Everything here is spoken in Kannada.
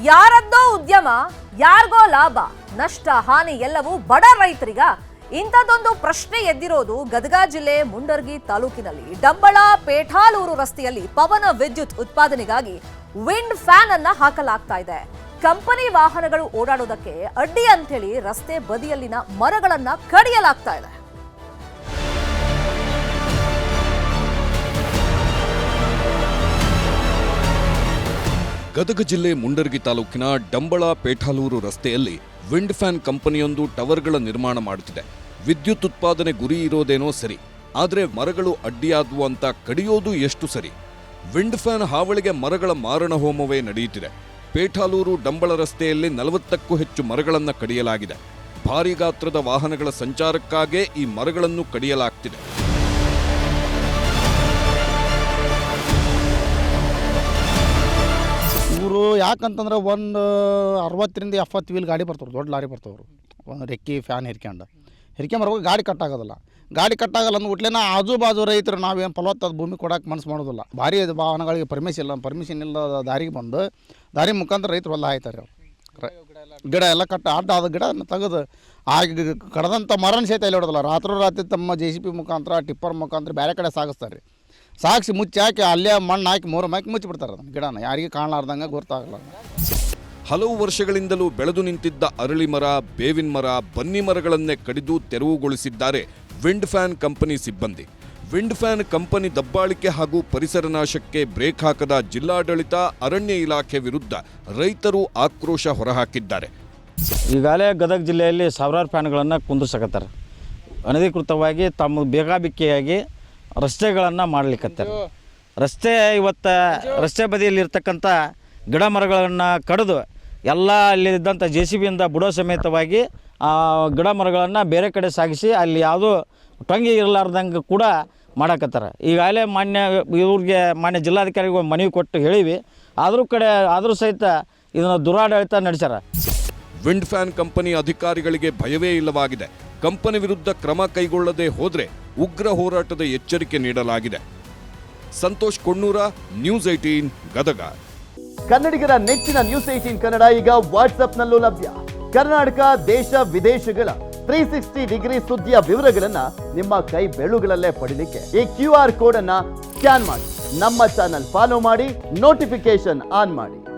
ಯಾರದ್ದೋ ಉದ್ಯಮ, ಯಾರಿಗೋ ಲಾಭ, ನಷ್ಟ, ಹಾನಿ ಎಲ್ಲವೂ ಬಡ ರೈತರಿಗ. ಇಂಥದ್ದೊಂದು ಪ್ರಶ್ನೆ ಎದ್ದಿರೋದು ಗದಗ ಜಿಲ್ಲೆ ಮುಂಡರ್ಗಿ ತಾಲೂಕಿನಲ್ಲಿ. ಡಂಬಳ ಪೇಠಾಲೂರು ರಸ್ತೆಯಲ್ಲಿ ಪವನ ವಿದ್ಯುತ್ ಉತ್ಪಾದನೆಗಾಗಿ ವಿಂಡ್ ಫ್ಯಾನ್ ಅನ್ನ ಹಾಕಲಾಗ್ತಾ ಇದೆ. ಕಂಪನಿ ವಾಹನಗಳು ಓಡಾಡೋದಕ್ಕೆ ಅಡ್ಡಿ ಅಂತೇಳಿ ರಸ್ತೆ ಬದಿಯಲ್ಲಿನ ಮರಗಳನ್ನ ಕಡಿಯಲಾಗ್ತಾ ಇದೆ. ಗದಗ ಜಿಲ್ಲೆ ಮುಂಡರ್ಗಿ ತಾಲೂಕಿನ ಡಂಬಳ ಪೇಠಾಲೂರು ರಸ್ತೆಯಲ್ಲಿ ವಿಂಡ್ ಫ್ಯಾನ್ ಕಂಪನಿಯೊಂದು ಟವರ್ಗಳ ನಿರ್ಮಾಣ ಮಾಡುತ್ತಿದೆ. ವಿದ್ಯುತ್ ಉತ್ಪಾದನೆ ಗುರಿ ಇರೋದೇನೋ ಸರಿ, ಆದರೆ ಮರಗಳು ಅಡ್ಡಿಯಾದವು ಅಂತ ಕಡಿಯೋದು ಎಷ್ಟು ಸರಿ? ವಿಂಡ್ ಫ್ಯಾನ್ ಹಾವಳಿಗೆ ಮರಗಳ ಮಾರಣ ಹೋಮವೇ ನಡೆಯುತ್ತಿದೆ. ಪೇಠಾಲೂರು ಡಂಬಳ ರಸ್ತೆಯಲ್ಲಿ ನಲವತ್ತಕ್ಕೂ ಹೆಚ್ಚು ಮರಗಳನ್ನು ಕಡಿಯಲಾಗಿದೆ. ಭಾರಿ ಗಾತ್ರದ ವಾಹನಗಳ ಸಂಚಾರಕ್ಕಾಗೇ ಈ ಮರಗಳನ್ನು ಕಡಿಯಲಾಗ್ತಿದೆ. ಯಾಕಂತಂದ್ರೆ ಒಂದು ಅರವತ್ತರಿಂದ ಎಪ್ಪತ್ತು ವೀಲ್ ಗಾಡಿ ಬರ್ತವ್ರು, ದೊಡ್ಡ ಲಾರಿ ಬರ್ತವ್ರು. ಒಂದು ರೆಕ್ಕಿ ಫ್ಯಾನ್ ಹಿರ್ಕೊಂಡು ಹಿರ್ಕೊಂಬರ್ಬೇಕು ಗಾಡಿ ಕಟ್ಟಾಗೋದಿಲ್ಲ ಗಾಡಿ ಕಟ್ಟಾಗಲ್ಲ ಅಂದ್ಬಿಟ್ಲೇನ ಆಜು ಬಾಜು ರೈತರು ನಾವೇನು ಫಲವತ್ತಾದ ಭೂಮಿ ಕೊಡೋಕೆ ಮನಸ್ಸು ಮಾಡೋದಿಲ್ಲ. ಭಾರಿ ವಾಹನಗಳಿಗೆ ಪರ್ಮಿಷನ್ ಇಲ್ಲ ಪರ್ಮಿಷನ್ ಇಲ್ಲ ದಾರಿಗೆ ಬಂದು, ದಾರಿ ಮುಖಾಂತರ ರೈತರು ಹೊಲ ಹಾಯ್ತಾರೆ ಅವ್ರು. ಗಿಡ ಎಲ್ಲ ಕಟ್ಟ ಅಡ್ಡ ಆದ ಗಿಡ ತೆಗೆದು, ಆ ಕಡದಂಥ ಮರನ ಸಹಿತ ಇಲ್ಲಿ ಹೊಡೋದಿಲ್ಲ. ರಾತ್ರೋ ರಾತ್ರಿ ತಮ್ಮ ಜೆ ಸಿ ಪಿ ಮುಖಾಂತರ, ಟಿಪ್ಪರ್ ಮುಖಾಂತರ ಬೇರೆ ಕಡೆ ಸಾಗಿಸ್ತಾರೆ. ರೀ ಸಾಗಿಸಿ ಮುಚ್ಚಿ ಹಾಕಿ ಅಲ್ಲೇ ಮಣ್ಣು ಹಾಕಿ ಮೂರು ಹಾಕಿ ಮುಚ್ಚಿಬಿಡ್ತಾರೆ ಅದನ್ನು ಗಿಡನ. ಯಾರಿಗೆ ಕಾಣಲಾರ್ದಂಗೆ ಗೊತ್ತಾಗಲ್ಲ ಹಲವು ವರ್ಷಗಳಿಂದಲೂ ಬೆಳೆದು ನಿಂತಿದ್ದ ಅರಳಿ ಮರ ಬೇವಿನ ಮರ ಬನ್ನಿ ಮರಗಳನ್ನೇ ಕಡಿದು ತೆರವುಗೊಳಿಸಿದ್ದಾರೆ ವಿಂಡ್ ಫ್ಯಾನ್ ಕಂಪನಿ ಸಿಬ್ಬಂದಿ. ವಿಂಡ್ ಫ್ಯಾನ್ ಕಂಪನಿ ದಬ್ಬಾಳಿಕೆ ಹಾಗೂ ಪರಿಸರ ನಾಶಕ್ಕೆ ಬ್ರೇಕ್ ಹಾಕದ ಜಿಲ್ಲಾಡಳಿತ ಅರಣ್ಯ ಇಲಾಖೆ ವಿರುದ್ಧ ರೈತರು ಆಕ್ರೋಶ ಹೊರಹಾಕಿದ್ದಾರೆ. ಈಗಾಗಲೇ ಗದಗ ಜಿಲ್ಲೆಯಲ್ಲಿ ಸಾವಿರಾರು ಫ್ಯಾನ್ಗಳನ್ನು ಕುಂದಿರ್ಸಕತ್ತಾರೆ. ಅನಧಿಕೃತವಾಗಿ ತಮ್ಮ ಬೇಕಾಬಿಕ್ಕಿಯಾಗಿ ರಸ್ತೆಗಳನ್ನು ಮಾಡಲಿಕ್ಕೆ ರಸ್ತೆ ಇವತ್ತು ರಸ್ತೆ ಬದಿಯಲ್ಲಿರ್ತಕ್ಕಂಥ ಗಿಡ ಮರಗಳನ್ನು ಕಡಿದು ಎಲ್ಲ ಅಲ್ಲಿದ್ದಂಥ ಜೆ ಸಿ ಬಿಯಿಂದ ಬುಡೋ ಸಮೇತವಾಗಿ ಆ ಗಿಡ ಮರಗಳನ್ನು ಬೇರೆ ಕಡೆ ಸಾಗಿಸಿ ಅಲ್ಲಿ ಯಾವುದೂ ಟೊಂಗಿ ಇರಲಾರ್ದಂಗೆ ಕೂಡ ಮಾಡಕತ್ತಾರೆ. ಈಗಾಗಲೇ ಮಾನ್ಯ ಇವ್ರಿಗೆ ಮಾನ್ಯ ಜಿಲ್ಲಾಧಿಕಾರಿಗಳು ಮನವಿ ಕೊಟ್ಟು ಹೇಳಿವಿ. ಆದರೂ ಕಡೆ ಆದರೂ ಸಹಿತ ಇದನ್ನು ದುರಾಡಳಿತ ನಡೆಸ್ಯಾರ. ವಿಂಡ್ ಫ್ಯಾನ್ ಕಂಪನಿ ಅಧಿಕಾರಿಗಳಿಗೆ ಭಯವೇ ಇಲ್ಲವಾಗಿದೆ. ಕಂಪನಿ ವಿರುದ್ಧ ಕ್ರಮ ಕೈಗೊಳ್ಳದೆ ಹೋದ್ರೆ ಉಗ್ರ ಹೋರಾಟದ ಎಚ್ಚರಿಕೆ ನೀಡಲಾಗಿದೆ. Santosh Konnur news eighteen Gadag. ಕನ್ನಡಿಗರ ನೆಚ್ಚಿನ ನ್ಯೂಸ್ ಏಟೀನ್ ಕನ್ನಡ ಈಗ ವಾಟ್ಸ್ಆಪ್ನಲ್ಲೂ ಲಭ್ಯ. ಕರ್ನಾಟಕ, ದೇಶ, ವಿದೇಶಗಳ ತ್ರೀ ಸಿಕ್ಸ್ಟಿ ಡಿಗ್ರಿ ಸುದ್ದಿಯ ವಿವರಗಳನ್ನ ನಿಮ್ಮ ಕೈ ಬೆಳುಗಳಲ್ಲೇ ಪಡಿಲಿಕ್ಕೆ ಈ ಕ್ಯೂ ಆರ್ ಕೋಡ್ ಅನ್ನ ಸ್ಕ್ಯಾನ್ ಮಾಡಿ. ನಮ್ಮ ಚಾನಲ್ ಫಾಲೋ ಮಾಡಿ ನೋಟಿಫಿಕೇಶನ್ ಆನ್ ಮಾಡಿ.